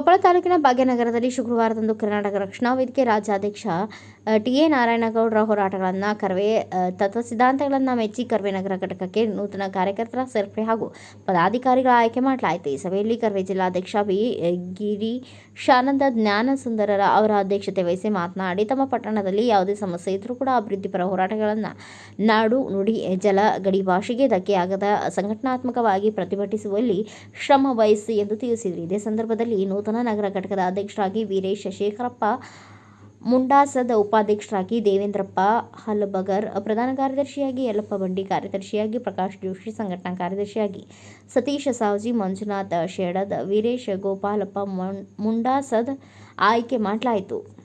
ಭಾಗ್ಯನಗರದಲ್ಲಿ ಶುಕ್ರವಾರದಂದು ಕರ್ನಾಟಕ ರಕ್ಷಣಾ ವೇದಿಕೆ ರಾಜ್ಯಾಧ್ಯಕ್ಷ ಟಿ. ಎ. ನಾರಾಯಣಗೌಡರ ಹೋರಾಟಗಳನ್ನು ಕರವೇ ತತ್ವ ಸಿದ್ಧಾಂತಗಳನ್ನು ಮೆಚ್ಚಿ ಕರ್ವೆ ನಗರ ಘಟಕಕ್ಕೆ ನೂತನ ಕಾರ್ಯಕರ್ತರ ಸೇರ್ಪಡೆ ಹಾಗೂ ಪದಾಧಿಕಾರಿಗಳ ಆಯ್ಕೆ ಮಾಡಲಾಯಿತು. ಈ ಸಭೆಯಲ್ಲಿ ಕರ್ವೆ ಜಿಲ್ಲಾಧ್ಯಕ್ಷ ಬಿ ಗಿರೀಶಾನಂದ ಜ್ಞಾನ ಸುಂದರರ ಅವರ ಅಧ್ಯಕ್ಷತೆ ವಹಿಸಿ ಮಾತನಾಡಿ, ತಮ್ಮ ಪಟ್ಟಣದಲ್ಲಿ ಯಾವುದೇ ಸಮಸ್ಯೆ ಇದ್ದರೂ ಕೂಡ ಅಭಿವೃದ್ಧಿಪರ ಹೋರಾಟಗಳನ್ನು ನಾಡು ನುಡಿ, ಜಲ, ಗಡಿ ಭಾಷೆಗೆ ಧಕ್ಕೆಯಾಗದ ಸಂಘಟನಾತ್ಮಕವಾಗಿ ಪ್ರತಿಭಟಿಸುವಲ್ಲಿ ಶ್ರಮ ವಹಿಸಿ ಎಂದು ತಿಳಿಸಿದರು. ಇದೇ ಸಂದರ್ಭದಲ್ಲಿ ನೂತನ ನಗರ ಘಟಕದ ಅಧ್ಯಕ್ಷರಾಗಿ ವೀರೇಶ ಶೇಖರಪ್ಪ, ಮುಂಡಾಸದ ಉಪಾಧ್ಯಕ್ಷರಾಗಿ ದೇವೇಂದ್ರಪ್ಪ, ಹಲಬಗರ್ ಪ್ರಧಾನ ಕಾರ್ಯದರ್ಶಿಯಾಗಿ ಯಲ್ಲಪ್ಪ ಬಂಡಿ, ಕಾರ್ಯದರ್ಶಿಯಾಗಿ ಪ್ರಕಾಶ್, ಜೋಶಿ ಸಂಘಟನಾ ಕಾರ್ಯದರ್ಶಿಯಾಗಿ ಸತೀಶ ಸಾವಜಿ, ಮಂಜುನಾಥ ಶೇಡದ್, ವೀರೇಶ್ ಗೋಪಾಲಪ್ಪ ಮುಂಡಾಸದ್ ಆಯ್ಕೆ ಮಾಡಲಾಯಿತು.